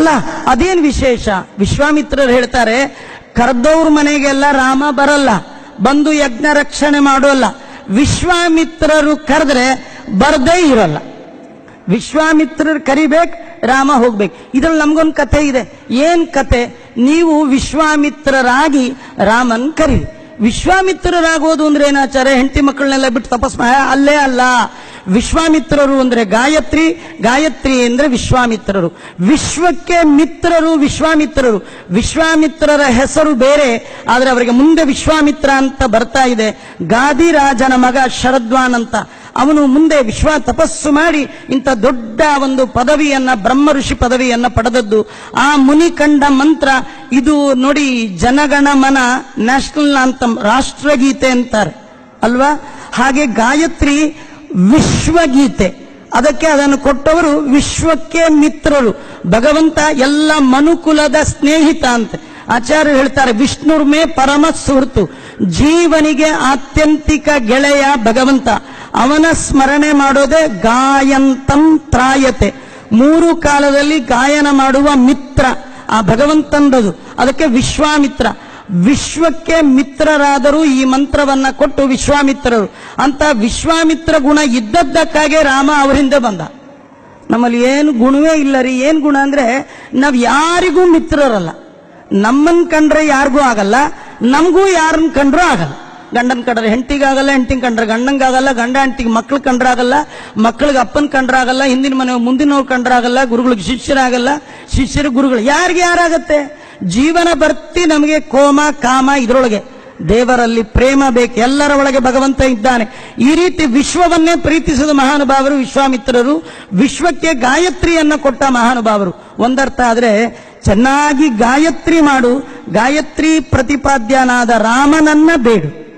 ಅಲ್ಲ, ಅದೇನ್ ವಿಶೇಷ? ವಿಶ್ವಾಮಿತ್ರರು ಹೇಳ್ತಾರೆ, ಕರ್ದವ್ರ ಮನೆಗೆಲ್ಲ ರಾಮ ಬರಲ್ಲ, ಬಂದು ಯಜ್ಞ ರಕ್ಷಣೆ ಮಾಡೋಲ್ಲ. ವಿಶ್ವಾಮಿತ್ರರು ಕರೆದ್ರೆ ಬರ್ದೇ ಇರಲ್ಲ. ವಿಶ್ವಾಮಿತ್ರರು ಕರಿಬೇಕು, ರಾಮ ಹೋಗ್ಬೇಕು. ಇದ್ರಲ್ಲಿ ನಮಗೊಂದು ಕಥೆ ಇದೆ. ಏನ್ ಕತೆ ನೀವು ವಿಶ್ವಾಮಿತ್ರರಾಗಿ ರಾಮನ್ ಕರಿ ವಿಶ್ವಾಮಿತ್ರರಾಗೋದು ಅಂದ್ರೆ ಏನಾಚಾರ್ಯ ಹೆಂಡತಿ ಮಕ್ಕಳನ್ನೆಲ್ಲ ಬಿಟ್ಟು ತಪಸ್ ಅಲ್ಲೇ ಅಲ್ಲ. ವಿಶ್ವಾಮಿತ್ರರು ಅಂದ್ರೆ ಗಾಯತ್ರಿ. ಗಾಯತ್ರಿ ಅಂದ್ರೆ ವಿಶ್ವಾಮಿತ್ರರು. ವಿಶ್ವಕ್ಕೆ ಮಿತ್ರರು ವಿಶ್ವಾಮಿತ್ರರು. ವಿಶ್ವಾಮಿತ್ರರ ಹೆಸರು ಬೇರೆ, ಆದ್ರೆ ಅವರಿಗೆ ಮುಂದೆ ವಿಶ್ವಾಮಿತ್ರ ಅಂತ ಬರ್ತಾ ಇದೆ. ಗಾದಿರಾಜನ ಮಗ ಶರದ್ವಾನ್ ಅಂತ. ಅವನು ಮುಂದೆ ವಿಶ್ವ ತಪಸ್ಸು ಮಾಡಿ ಇಂಥ ದೊಡ್ಡ ಒಂದು ಪದವಿಯನ್ನ ಬ್ರಹ್ಮ ಋಷಿ ಪದವಿಯನ್ನ ಪಡೆದದ್ದು. ಆ ಮುನಿ ಕಂಡ ಮಂತ್ರ, ಇದು ನೋಡಿ ಜನಗಣ ಮನ, ನ್ಯಾಷನಲ್ ಅಂತ ರಾಷ್ಟ್ರಗೀತೆ ಅಂತಾರೆ, ಅಲ್ವಾ? ಹಾಗೆ ಗಾಯತ್ರಿ ವಿಶ್ವಗೀತೆ. ಅದಕ್ಕೆ ಅದನ್ನು ಕೊಟ್ಟವರು ವಿಶ್ವಕ್ಕೆ ಮಿತ್ರರು. ಭಗವಂತ ಎಲ್ಲ ಮನುಕುಲದ ಸ್ನೇಹಿತ ಅಂತ. ಆಚಾರ್ಯರು ಹೇಳ್ತಾರೆ, ವಿಷ್ಣುರ್ಮೆ ಪರಮ ಸುಹೃತು ಜೀವನಿಗೆ ಆತ್ಯಂತಿಕ ಗೆಳೆಯ ಭಗವಂತ. ಅವನ ಸ್ಮರಣೆ ಮಾಡೋದೇ ಗಾಯಂತಂ ತ್ರಾಯತೆ. ಮೂರು ಕಾಲದಲ್ಲಿ ಗಾಯನ ಮಾಡುವ ಮಿತ್ರ. ಆ ಭಗವಂತಂದದು. ಅದಕ್ಕೆ ವಿಶ್ವಾಮಿತ್ರ. ವಿಶ್ವಕ್ಕೆ ಮಿತ್ರರಾದರೂ ಈ ಮಂತ್ರವನ್ನ ಕೊಟ್ಟು ವಿಶ್ವಾಮಿತ್ರರು. ಅಂತ ವಿಶ್ವಾಮಿತ್ರ ಗುಣ ಇದ್ದದ್ದಕ್ಕಾಗೆ ರಾಮ ಅವರಿಂದ ಬಂದ. ನಮ್ಮಲ್ಲಿ ಏನು ಗುಣವೇ ಇಲ್ಲ ರೀ. ಏನು ಗುಣ ಅಂದ್ರೆ ನಾವು ಯಾರಿಗೂ ಮಿತ್ರರಲ್ಲ. ನಮ್ಮನ್ ಕಂಡ್ರೆ ಯಾರಿಗೂ ಆಗಲ್ಲ. ನಮಗೂ ಯಾರನ್ನ ಕಂಡ್ರೂ ಆಗಲ್ಲ. ಗಂಡನ್ ಕಂಡ್ರೆ ಹೆಂಡತಿಗಾಗಲ್ಲ ಹೆಂಡತಿಗೆ ಕಂಡ್ರೆ ಗಂಡಂಗಾಗಲ್ಲ, ಗಂಡ ಹೆಂಡತಿಗೆ ಮಕ್ಳು ಕಂಡ್ರಾಗಲ್ಲ, ಮಕ್ಳಿಗೆ ಅಪ್ಪನ ಕಂಡ್ರಾಗಲ್ಲ, ಹಿಂದಿನ ಮನೆ ಮುಂದಿನವ್ರು ಕಂಡ್ರಾಗಲ್ಲ, ಗುರುಗಳಿಗೆ ಶಿಷ್ಯರಾಗಲ್ಲ, ಶಿಷ್ಯರು ಗುರುಗಳು ಯಾರಿಗೆ ಯಾರಾಗತ್ತೆ? ಜೀವನ ಬರ್ತಿ ನಮಗೆ ಕೋಮ, ಕಾಮ ಇದರೊಳಗೆ. ದೇವರಲ್ಲಿ ಪ್ರೇಮ ಬೇಕು, ಎಲ್ಲರ ಒಳಗೆ ಭಗವಂತ ಇದ್ದಾನೆ. ಈ ರೀತಿ ವಿಶ್ವವನ್ನೇ ಪ್ರೀತಿಸಿದ ಮಹಾನುಭಾವರು ವಿಶ್ವಾಮಿತ್ರರು, ವಿಶ್ವಕ್ಕೆ ಗಾಯತ್ರಿಯನ್ನು ಕೊಟ್ಟ ಮಹಾನುಭಾವರು. ಒಂದರ್ಥ ಆದರೆ, ಚೆನ್ನಾಗಿ ಗಾಯತ್ರಿ ಮಾಡು, ಗಾಯತ್ರಿ ಪ್ರತಿಪಾದ್ಯನಾದ ರಾಮನನ್ನ ಬೇಡು.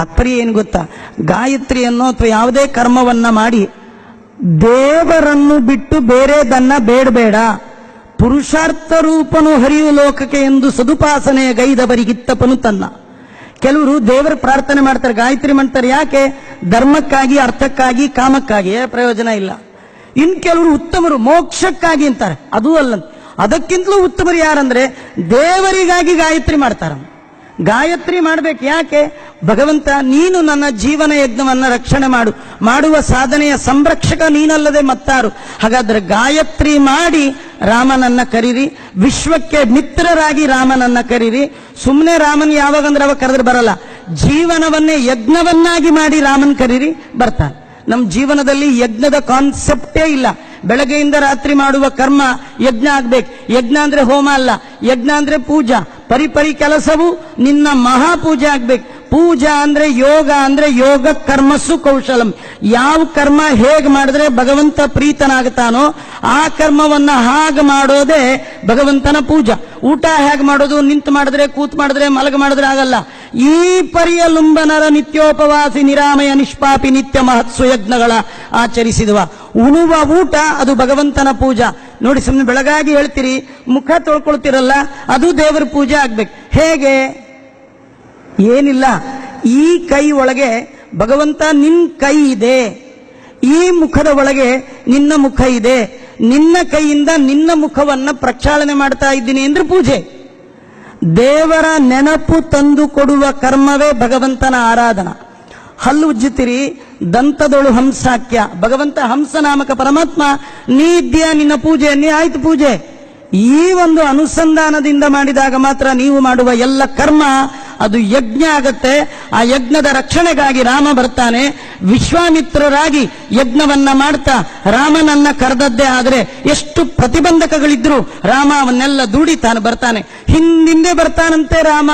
ತಾತ್ಪರ್ಯ ಏನು ಗೊತ್ತಾ? ಗಾಯತ್ರಿಯನ್ನು ಅಥವಾ ಯಾವುದೇ ಕರ್ಮವನ್ನ ಮಾಡಿ ದೇವರನ್ನು ಬಿಟ್ಟು ಬೇರೆದನ್ನ ಬೇಡಬೇಡ. ಪುರುಷಾರ್ಥ ರೂಪನು ಹರಿಯು ಲೋಕಕ್ಕೆ ಎಂದು ಸದುಪಾಸನೆ ಗೈದವರಿಗಿತ್ತಪನು ತನ್ನ. ಕೆಲವರು ದೇವರ ಪ್ರಾರ್ಥನೆ ಮಾಡ್ತಾರೆ, ಗಾಯತ್ರಿ ಮಾಡ್ತಾರೆ, ಯಾಕೆ? ಧರ್ಮಕ್ಕಾಗಿ, ಅರ್ಥಕ್ಕಾಗಿ, ಕಾಮಕ್ಕಾಗಿ ಪ್ರಯೋಜನ ಇಲ್ಲ. ಇನ್ ಕೆಲವರು ಉತ್ತಮರು, ಮೋಕ್ಷಕ್ಕಾಗಿ ಅಂತಾರೆ, ಅದೂ ಅಲ್ಲ ಅದಕ್ಕಿಂತಲೂ ಉತ್ತಮರು ಯಾರಂದ್ರೆ ದೇವರಿಗಾಗಿ ಗಾಯತ್ರಿ ಮಾಡ್ತಾರ ಗಾಯತ್ರಿ ಮಾಡ್ಬೇಕು. ಯಾಕೆ? ಭಗವಂತ, ನೀನು ನನ್ನ ಜೀವನ ಯಜ್ಞವನ್ನ ರಕ್ಷಣೆ ಮಾಡು. ಮಾಡುವ ಸಾಧನೆಯ ಸಂರಕ್ಷಕ ನೀನಲ್ಲದೆ ಮತ್ತಾರು. ಹಾಗಾದ್ರೆ ಗಾಯತ್ರಿ ಮಾಡಿ ರಾಮನನ್ನ ಕರೀರಿ. ವಿಶ್ವಕ್ಕೆ ಮಿತ್ರರಾಗಿ ರಾಮನನ್ನ ಕರೀರಿ. ಸುಮ್ಮನೆ ರಾಮನ್ ಯಾವಾಗಂದ್ರೆ ಅವಾಗ ಕರೆದ್ರೆ ಬರಲ್ಲ. ಜೀವನವನ್ನೇ ಯಜ್ಞವನ್ನಾಗಿ ಮಾಡಿ ರಾಮನ್ ಕರೀರಿ, ಬರ್ತಾನೆ. ನಮ್ಮ ಜೀವನದಲ್ಲಿ ಯಜ್ಞದ ಕಾನ್ಸೆಪ್ಟೇ ಇಲ್ಲ. ಬೆಳಗ್ಗೆಯಿಂದ ರಾತ್ರಿ ಮಾಡುವ ಕರ್ಮ ಯಜ್ಞ ಆಗ್ಬೇಕು. ಯಜ್ಞ ಅಂದ್ರೆ ಹೋಮ ಅಲ್ಲ. ಯಜ್ಞ ಅಂದ್ರೆ ಪೂಜಾ. ಪರಿಪರಿ ಕೆಲಸವು ನಿನ್ನ ಮಹಾಪೂಜೆ ಆಗ್ಬೇಕು. ಪೂಜಾ ಅಂದ್ರೆ ಯೋಗ ಅಂದ್ರೆ ಯೋಗ ಕರ್ಮಸ್ಸು ಕೌಶಲಂ. ಯಾವ ಕರ್ಮ ಹೇಗ್ ಮಾಡಿದ್ರೆ ಭಗವಂತ ಪ್ರೀತನಾಗ್ತಾನೋ ಆ ಕರ್ಮವನ್ನ ಹಾಗೆ ಮಾಡೋದೇ ಭಗವಂತನ ಪೂಜಾ. ಊಟ ಹೇಗೆ ಮಾಡೋದು? ನಿಂತು ಮಾಡಿದ್ರೆ, ಕೂತ್ ಮಾಡಿದ್ರೆ, ಮಲಗ ಮಾಡಿದ್ರೆ ಆಗಲ್ಲ. ಈ ಪರಿಯ ಲುಂಬನರ ನಿತ್ಯೋಪವಾಸಿ ನಿರಾಮಯ ನಿಷ್ಪಾಪಿ ನಿತ್ಯ ಮಹತ್ಸು ಯಜ್ಞಗಳ ಆಚರಿಸಿದವ. ಉಣುವ ಊಟ ಅದು ಭಗವಂತನ ಪೂಜಾ. ನೋಡಿ ಸುಮ್ಮನೆ ಬೆಳಗಾಗಿ ಹೇಳ್ತೀರಿ, ಮುಖ ತೊಳ್ಕೊಳ್ತಿರಲ್ಲ, ಅದು ದೇವರ ಪೂಜೆ ಆಗ್ಬೇಕು. ಹೇಗೆ? ಏನಿಲ್ಲ. ಈ ಕೈ ಒಳಗೆ, ಭಗವಂತ ನಿನ್ನ ಕೈ ಇದೆ. ಈ ಮುಖದ ಒಳಗೆ ನಿನ್ನ ಮುಖ ಇದೆ. ನಿನ್ನ ಕೈಯಿಂದ ನಿನ್ನ ಮುಖವನ್ನ ಪ್ರಕ್ಷಾಳನೆ ಮಾಡ್ತಾ ಇದ್ದೀನಿ ಅಂದ್ರೆ ಪೂಜೆ. ದೇವರ ನೆನಪು ತಂದು ಕೊಡುವ ಕರ್ಮವೇ ಭಗವಂತನ ಆರಾಧನಾ. ಹಲ್ಲು ಉಜ್ಜುತ್ತೀರಿ, ದಂತದೊಳು ಹಂಸಾಕ್ಯ ಭಗವಂತ ಹಂಸ ನಾಮಕ ಪರಮಾತ್ಮ, ನೀ ನಿನ್ನ ಪೂಜೆ, ನೀ ಆಯ್ತು ಪೂಜೆ. ಈ ಒಂದು ಅನುಸಂಧಾನದಿಂದ ಮಾಡಿದಾಗ ಮಾತ್ರ ನೀವು ಮಾಡುವ ಎಲ್ಲ ಕರ್ಮ, ಅದು ಯಜ್ಞ ಆಗತ್ತೆ. ಆ ಯಜ್ಞದ ರಕ್ಷಣೆಗಾಗಿ ರಾಮ ಬರ್ತಾನೆ. ವಿಶ್ವಾಮಿತ್ರರಾಗಿ ಯಜ್ಞವನ್ನ ಮಾಡ್ತಾ, ರಾಮನನ್ನ ಕರೆದದ್ದೇ ಆದರೆ ಎಷ್ಟು ಪ್ರತಿಬಂಧಕಗಳಿದ್ರು, ರಾಮ ಅವನ್ನೆಲ್ಲ ದೂಡಿತಾನೆ ಬರ್ತಾನೆ. ಹಿಂದಿಂದೆ ಬರ್ತಾನಂತೆ ರಾಮ.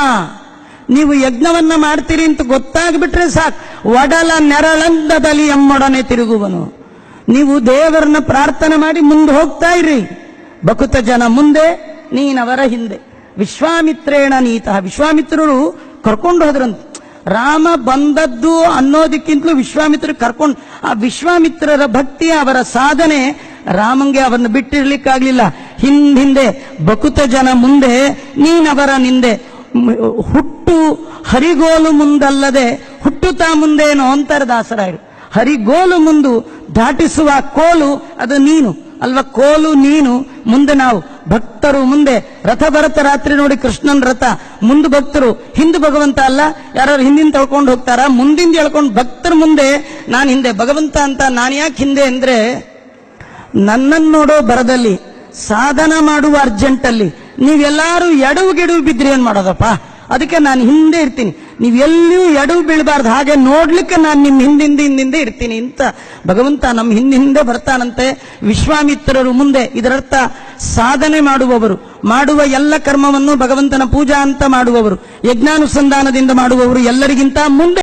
ನೀವು ಯಜ್ಞವನ್ನ ಮಾಡ್ತೀರಿ ಅಂತ ಗೊತ್ತಾಗ್ಬಿಟ್ರೆ ಸಾಕು. ಒಡಲ ನೆರಳಂದದಲ್ಲಿ ಎಮ್ಮೊಡನೆ ತಿರುಗುವನು. ನೀವು ದೇವರನ್ನ ಪ್ರಾರ್ಥನೆ ಮಾಡಿ ಮುಂದೆ ಹೋಗ್ತಾ ಇರಿ. ಬಕುತ ಜನ ಮುಂದೆ, ನೀನವರ ಹಿಂದೆ. ವಿಶ್ವಾಮಿತ್ರೇಣ ನೀತಃ. ವಿಶ್ವಾಮಿತ್ರರು ಕರ್ಕೊಂಡು ಹೋದ್ರಂತ. ರಾಮ ಬಂದದ್ದು ಅನ್ನೋದಕ್ಕಿಂತಲೂ ವಿಶ್ವಾಮಿತ್ರ ಕರ್ಕೊಂಡು, ಆ ವಿಶ್ವಾಮಿತ್ರರ ಭಕ್ತಿ ಅವರ ಸಾಧನೆ ರಾಮಂಗೆ ಅವರನ್ನು ಬಿಟ್ಟಿರ್ಲಿಕ್ಕಾಗ್ಲಿಲ್ಲ. ಹಿಂದೆ ಬಕುತ ಜನ ಮುಂದೆ, ನೀನವರ ನಿಂದೆ. ಹುಟ್ಟು ಹರಿಗೋಲು ಮುಂದಲ್ಲದೆ ಹುಟ್ಟುತ್ತಾ ಮುಂದೇನು ಅಂತಾರೆ ದಾಸರಾಯರು. ಹರಿಗೋಲು ಮುಂದು ದಾಟಿಸುವ ಕೋಲು ಅದು ನೀನು. ಅಲ್ವಾ ಕೋಲು ನೀನು. ಮುಂದೆ ನಾವು ಭಕ್ತರು ಮುಂದೆ ರಥ ಭರತ ರಾತ್ರಿ ನೋಡಿ ಕೃಷ್ಣನ್ ರಥ. ಮುಂದೆ ಭಕ್ತರು, ಹಿಂದೆ ಭಗವಂತ ಅಲ್ಲ. ಯಾರು ಹಿಂದಿನ ತಳ್ಕೊಂಡು ಹೋಗ್ತಾರ? ಮುಂದಿಂದ ಹೇಳ್ಕೊಂಡು ಭಕ್ತರ ಮುಂದೆ ನಾನು ಹಿಂದೆ. ಭಗವಂತ ಅಂತ ನಾನು ಯಾಕೆ ಹಿಂದೆ ಅಂದ್ರೆ ನನ್ನನ್ನು ನೋಡೋ ಬರದಲ್ಲಿ ಸಾಧನ ಮಾಡುವ ಅರ್ಜೆಂಟಲ್ಲಿ ನೀವೆಲ್ಲರೂ ಎಡವು ಗೆಡವು ಬಿದ್ರಿ ಏನ್ ಮಾಡೋದಪ್ಪ? ಅದಕ್ಕೆ ನಾನು ಹಿಂದೆ ಇರ್ತೀನಿ. ನೀವು ಎಲ್ಲಿಯೂ ಎಡವು ಬೀಳಬಾರ್ದು. ಹಾಗೆ ನೋಡ್ಲಿಕ್ಕೆ ನಾನು ನಿಮ್ಮ ಹಿಂದಿಂದ ಹಿಂದಿಂದೆ ಇರ್ತೀನಿ ಅಂತ. ಭಗವಂತ ನಮ್ಮ ಹಿಂದೆ ಹಿಂದೆ ಬರ್ತಾನಂತೆ. ವಿಶ್ವಾಮಿತ್ರರು ಮುಂದೆ. ಇದರರ್ಥ ಸಾಧನೆ ಮಾಡುವವರು, ಮಾಡುವ ಎಲ್ಲ ಕರ್ಮವನ್ನು ಭಗವಂತನ ಪೂಜಾ ಅಂತ ಮಾಡುವವರು, ಯಜ್ಞಾನುಸಂಧಾನದಿಂದ ಮಾಡುವವರು ಎಲ್ಲರಿಗಿಂತ ಮುಂದೆ